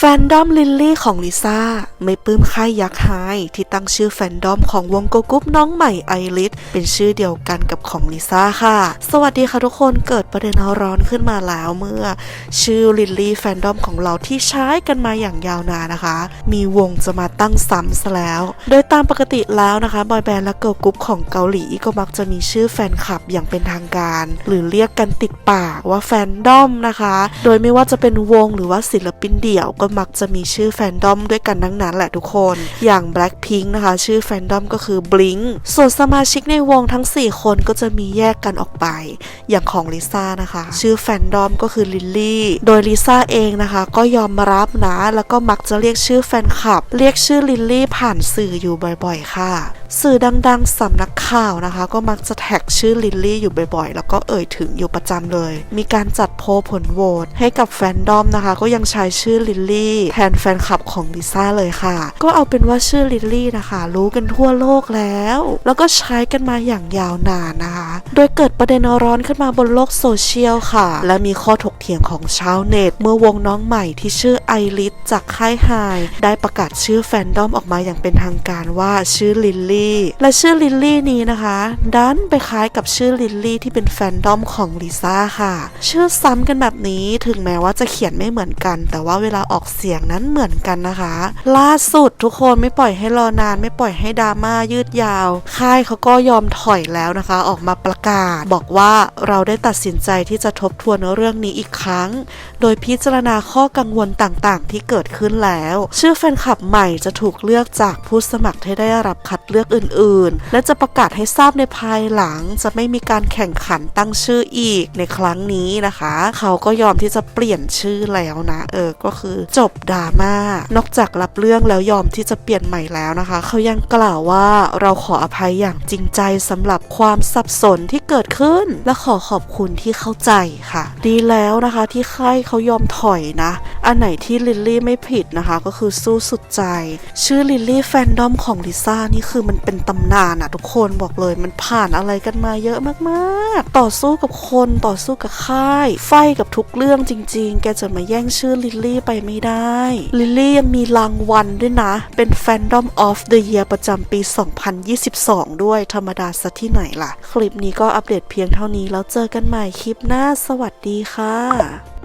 แฟนดอมลิลลี่ของลิซ่าไม่ปลื้มค่ายยักษ์ไฮที่ตั้งชื่อแฟนดอมของวงโกกุ๊ปน้องใหม่ไอริสเป็นชื่อเดียวกันกับของลิซ่าค่ะ สวัสดีค่ะทุกคนเกิดประเด็นร้อนขึ้นมาแล้วเมื่อ ชื่อลิลลี่แฟนดอมของเราที่ใช้กันมาอย่างยาวนานนะคะ มีวงจะมาตั้งซ้ำซะแล้ว โดยตามปกติแล้วนะคะบอยแบนด์และเกิร์ลกรุ๊ปของเกาหลีก็มักจะมีชื่อแฟนคลับอย่างเป็นทางการ หรือเรียกกันติดปากว่าแฟนดอมนะคะ โดยไม่ว่าจะเป็นวงหรือว่าศิลปินเดี่ยวก็มักจะมีชื่อแฟนดอมด้วยกันทั้งนั้นแหละทุกคน อย่าง Blackpink นะคะ ชื่อแฟนดอมก็คือ Blink ส่วนสมาชิกในวงทั้ง 4 คนก็จะมีแยกกันออกไป อย่างของลิซ่านะคะ ชื่อแฟนดอมก็คือลิลลี่โดยลิซ่าเองนะคะ ก็ยอมรับนะ แล้วก็มักจะเรียกชื่อแฟนคลับ เรียกชื่อลิลลี่ผ่านสื่ออยู่บ่อยๆ ค่ะ สื่อดังๆสำนักข่าวนะคะ ก็มักจะแท็กชื่อลิลลี่อยู่บ่อยๆ แล้วก็เอ่ยถึงอยู่ประจำเลย มีการจัดโพลผลโหวตให้กับแฟนดอมนะคะ ก็ยังใช้ชื่อลิลลี่แทนแฟนคลับของลิซ่าเลยค่ะ ก็เอาเป็นว่าชื่อลิลลี่นะคะ รู้กันทั่วโลกแล้ว แล้วก็ใช้กันมาอย่างยาวนานนะคะ โดยเกิดประเด็นร้อนขึ้นมาบนโลกโซเชียลค่ะ และมีข้อถกเถียงของชาวเน็ต เมื่อวงน้องใหม่ที่ชื่อไอริสจากค่ายไฮได้ประกาศชื่อแฟนดอมออกมาอย่างเป็นทางการว่าชื่อลิลลี่และชื่อลิลลี่นี้นะคะดันไปคล้ายกับชื่อลิลลี่ที่เป็นแฟนดอมของลิซ่าค่ะ ชื่อซ้ำกันแบบนี้ถึงแม้ว่าจะเขียนไม่เหมือนกัน แต่ว่าเวลาออกเสียงนั้นเหมือนกันนะคะ ล่าสุดทุกคนไม่ปล่อยให้รอนาน ไม่ปล่อยให้ดราม่ายืดยาว ค่ายเขาก็ยอมถอยแล้วนะคะ ออกมาประกาศ บอกว่าเราได้ตัดสินใจที่จะทบทวนเรื่องนี้อีกครั้ง โดยพิจารณาข้อกังวลต่างๆ ที่เกิดขึ้นแล้ว ชื่อแฟนคลับใหม่จะถูกเลือกจากผู้สมัครที่ได้รับคัดเลือกอื่นๆ และจะประกาศให้ทราบในภายหลัง จะไม่มีการแข่งขันตั้งชื่ออีกในครั้งนี้นะคะ เขาก็ยอมที่จะเปลี่ยนชื่อแล้วนะเออก็คือจบดราม่านอกจากรับเรื่องแล้วยอมที่จะเปลี่ยนใหม่แล้วนะคะ เขายังกล่าวว่าเราขออภัยอย่างจริงใจสำหรับความสับสนที่เกิดขึ้น และขอขอบคุณที่เข้าใจค่ะ ดีแล้วนะคะที่ค่ายเขายอมถอยนะ อันไหนที่ลิลลี่ไม่ผิดนะคะ ก็คือสู้สุดใจ ชื่อลิลลี่แฟนดอมของลิซ่านี่คือมันเป็นตำนานอะทุกคนบอกเลยมันผ่านอะไรกันมาเยอะมากๆ ต่อสู้กับคนต่อสู้กับค่าย ไฟกับทุกเรื่องจริง ๆ แกจะมาแย่งชื่อลิลลี่ไปไม่ได้ ลิลลี่ยังมีรางวัลด้วยนะ เป็นแฟนดอมออฟเดอะเยียประจำปี 2022 ด้วยธรรมดาซะที่ไหนล่ะ คลิปนี้ก็อัปเดตเพียงเท่านี้แล้วเจอกันใหม่คลิปหน้าสวัสดีค่ะ